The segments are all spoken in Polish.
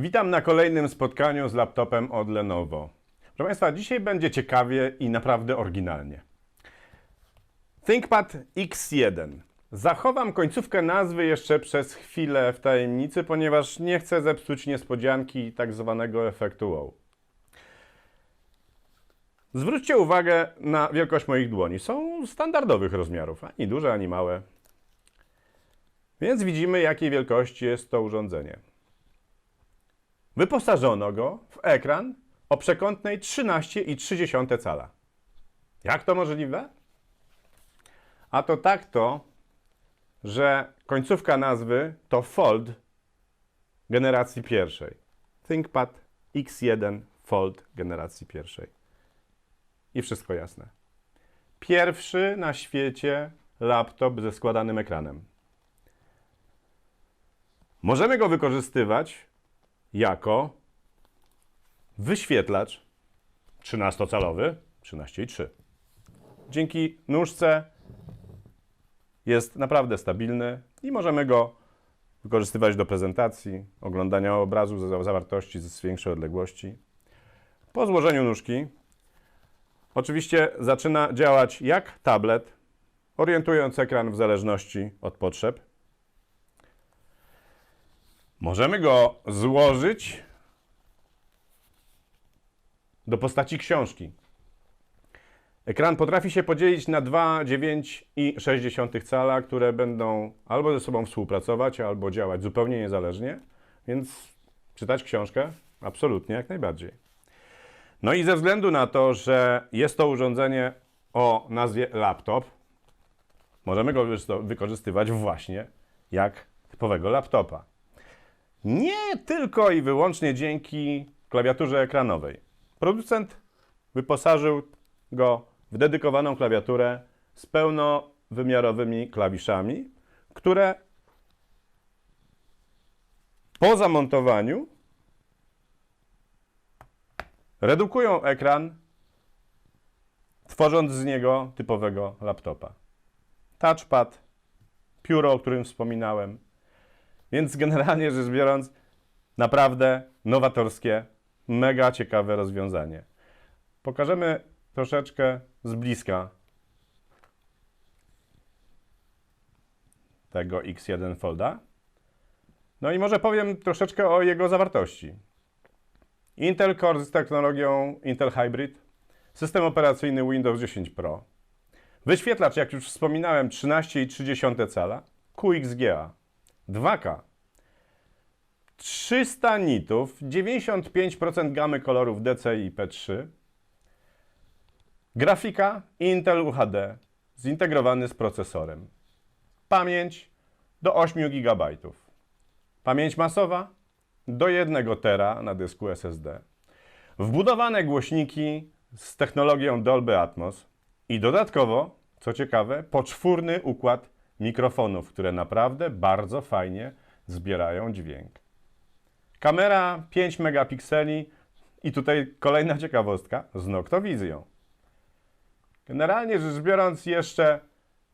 Witam na kolejnym spotkaniu z laptopem od Lenovo. Proszę Państwa, dzisiaj będzie ciekawie i naprawdę oryginalnie. ThinkPad X1. Zachowam końcówkę nazwy jeszcze przez chwilę w tajemnicy, ponieważ nie chcę zepsuć niespodzianki tak zwanego efektu wow. Zwróćcie uwagę na wielkość moich dłoni. Są standardowych rozmiarów, ani duże, ani małe. Więc widzimy, jakiej wielkości jest to urządzenie. Wyposażono go w ekran o przekątnej 13,3 cala. Jak to możliwe? A to tak to, że końcówka nazwy to Fold generacji pierwszej. ThinkPad X1 Fold generacji pierwszej. I wszystko jasne. Pierwszy na świecie laptop ze składanym ekranem. Możemy go wykorzystywać jako wyświetlacz 13-calowy, 13,3. Dzięki nóżce jest naprawdę stabilny i możemy go wykorzystywać do prezentacji, oglądania obrazu za- zawartości z większej odległości. Po złożeniu nóżki oczywiście zaczyna działać jak tablet, orientując ekran w zależności od potrzeb. Możemy go złożyć do postaci książki. Ekran potrafi się podzielić na 2, 9 i 6 cala, które będą albo ze sobą współpracować, albo działać zupełnie niezależnie, więc czytać książkę absolutnie jak najbardziej. No i ze względu na to, że jest to urządzenie o nazwie laptop, możemy go wykorzystywać właśnie jak typowego laptopa. Nie tylko i wyłącznie dzięki klawiaturze ekranowej. Producent wyposażył go w dedykowaną klawiaturę z pełnowymiarowymi klawiszami, które po zamontowaniu redukują ekran, tworząc z niego typowego laptopa. Touchpad, pióro, o którym wspominałem, więc generalnie rzecz biorąc, naprawdę nowatorskie, mega ciekawe rozwiązanie. Pokażemy troszeczkę z bliska tego X1 Folda. No i może powiem troszeczkę o jego zawartości. Intel Core z technologią Intel Hybrid, system operacyjny Windows 10 Pro, wyświetlacz, jak już wspominałem, 13,3 cala, QXGA, 2K, 300 nitów, 95% gamy kolorów DC i P3, grafika Intel UHD zintegrowany z procesorem, pamięć do 8 GB, pamięć masowa do 1 tera na dysku SSD, wbudowane głośniki z technologią Dolby Atmos. I dodatkowo, co ciekawe, poczwórny układ mikrofonów, które naprawdę bardzo fajnie zbierają dźwięk. Kamera 5 megapikseli i tutaj kolejna ciekawostka z noktowizją. Generalnie rzecz biorąc jeszcze,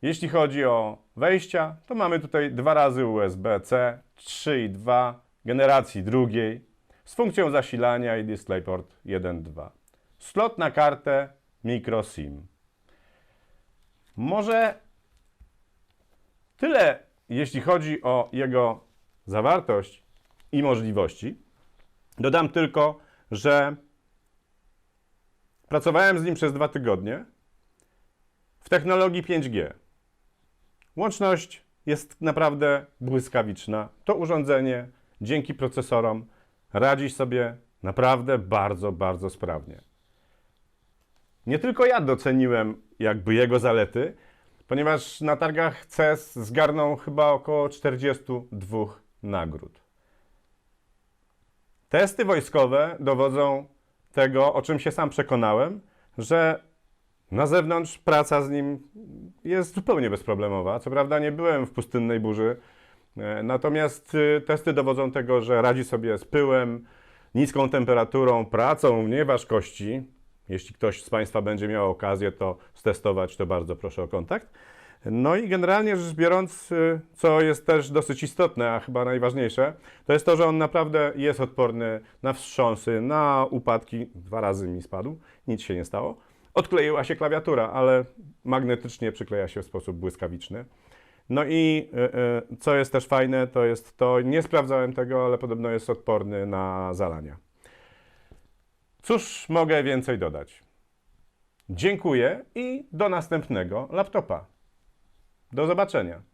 jeśli chodzi o wejścia, to mamy tutaj dwa razy USB-C, 3.2 generacji drugiej z funkcją zasilania i DisplayPort 1.2. Slot na kartę micro SIM. Może tyle, jeśli chodzi o jego zawartość i możliwości. Dodam tylko, że pracowałem z nim przez dwa tygodnie w technologii 5G. Łączność jest naprawdę błyskawiczna. To urządzenie dzięki procesorom radzi sobie naprawdę bardzo, bardzo sprawnie. Nie tylko ja doceniłem jakby jego zalety, ponieważ na targach CES zgarnął chyba około 42 nagród. Testy wojskowe dowodzą tego, o czym się sam przekonałem, że na zewnątrz praca z nim jest zupełnie bezproblemowa. Co prawda nie byłem w pustynnej burzy, e, natomiast y, testy dowodzą tego, że radzi sobie z pyłem, niską temperaturą, pracą nieważkości. Jeśli ktoś z Państwa będzie miał okazję to stestować, to bardzo proszę o kontakt. No i generalnie rzecz biorąc, y, co jest też dosyć istotne, a chyba najważniejsze, to jest to, że on naprawdę jest odporny na wstrząsy, na upadki. Dwa razy mi spadł, nic się nie stało. Odkleiła się klawiatura, ale magnetycznie przykleja się w sposób błyskawiczny. No i y, y, co jest też fajne, to jest to, nie sprawdzałem tego, ale podobno jest odporny na zalania. Cóż mogę więcej dodać? Dziękuję i do następnego laptopa. Do zobaczenia.